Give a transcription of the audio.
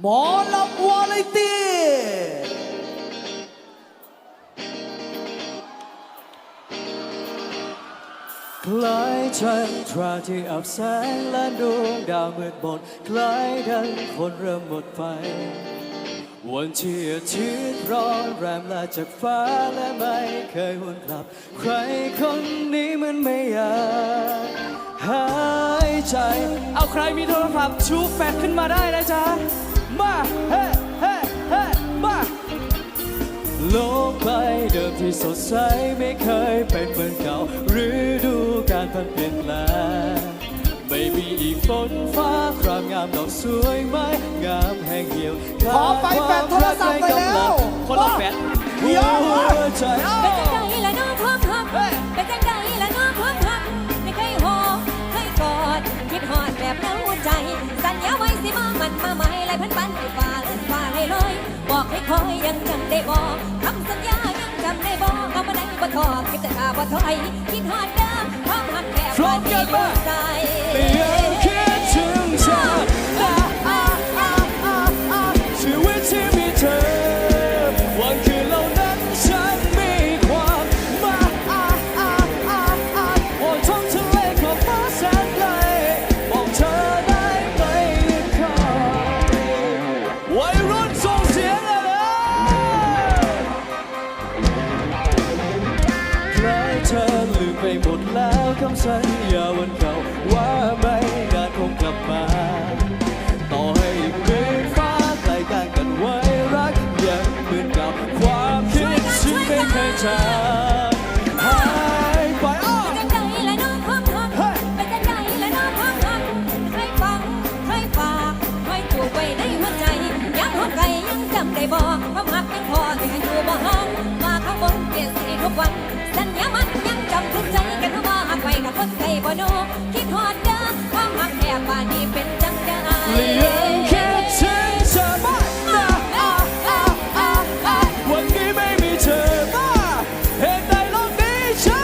หมอลำวาไรตี้คล้ายจันทราที่อับแสงและดวงดาวมืดมนคล้ายดังคนเริ่มหมดไฟ วันที่อาทิตย์ร้อนแรมลาจากฟ้าและไม่เคยหวนกลับ ใครคนนี้มันไม่อยากหายใจ เอาใครมีโทรศัพท์ชูแฟลชขึ้นมาได้นะจ๊ะ มาเฮ้เฮ้เฮ้มาโลกใบเดิมที่สดใสไม่เคยเป็นเหมือนเก่าฤดูการพันเปลี่ยนแปลงไม่มีอีกฝนฟ้าครามงามดอกสวยไม้งามแห้งเหี่ยวขอไปแฟนโทรศัพท์หน่อยแล้ว คนละแฟนหัวใจเอ้าเป็นจังใดละน้องความหักเฮ้ยเป็นจังใดละน้องความหักไม่เคยหอมเคยกอดคิดหอดแบบเล้าใจ สัญญา ยังจำได้บอคำสัญญายังจำได้บอกเอามาได้บ่ทอดคิดจะขาบ่ถอยคิดหอดเดิมความหักแบบพร้อว่ามกัที่นอยู่มใจยังคิดถึงเธอนะอ่าอาอาอาชีวิตที่มีเธอวันคืนเหล่านั้นฉันมีความมาอาอาอาอาโอ้ท้องทะเลขอบฟ้าแสนไกลบอกเธอได้ไหมยังคอวัยรุ่นส่งเสียง วันเก่าว่าไม่นานคงกลับมา ต่อให้มือฟ้าไกลกันกันไว้รักยังเหมือนเก่าความคิดฉันไม่เคยจางหายไปอ้อเป็นจังใดละน้องความหักเฮ้ยเป็นจังใดละน้องความหักใครฟังใครฝากใครจูบไว้ในหัวใจยังหอมไก่ยังจำได้บอกความหักยังพอที่ให้อยู่บ่ห่างมาข้างบนเปลี่ยนสีทุกวัน วันนี้ไม่มีเธอมาเหตุใดโลกนี้ฉัน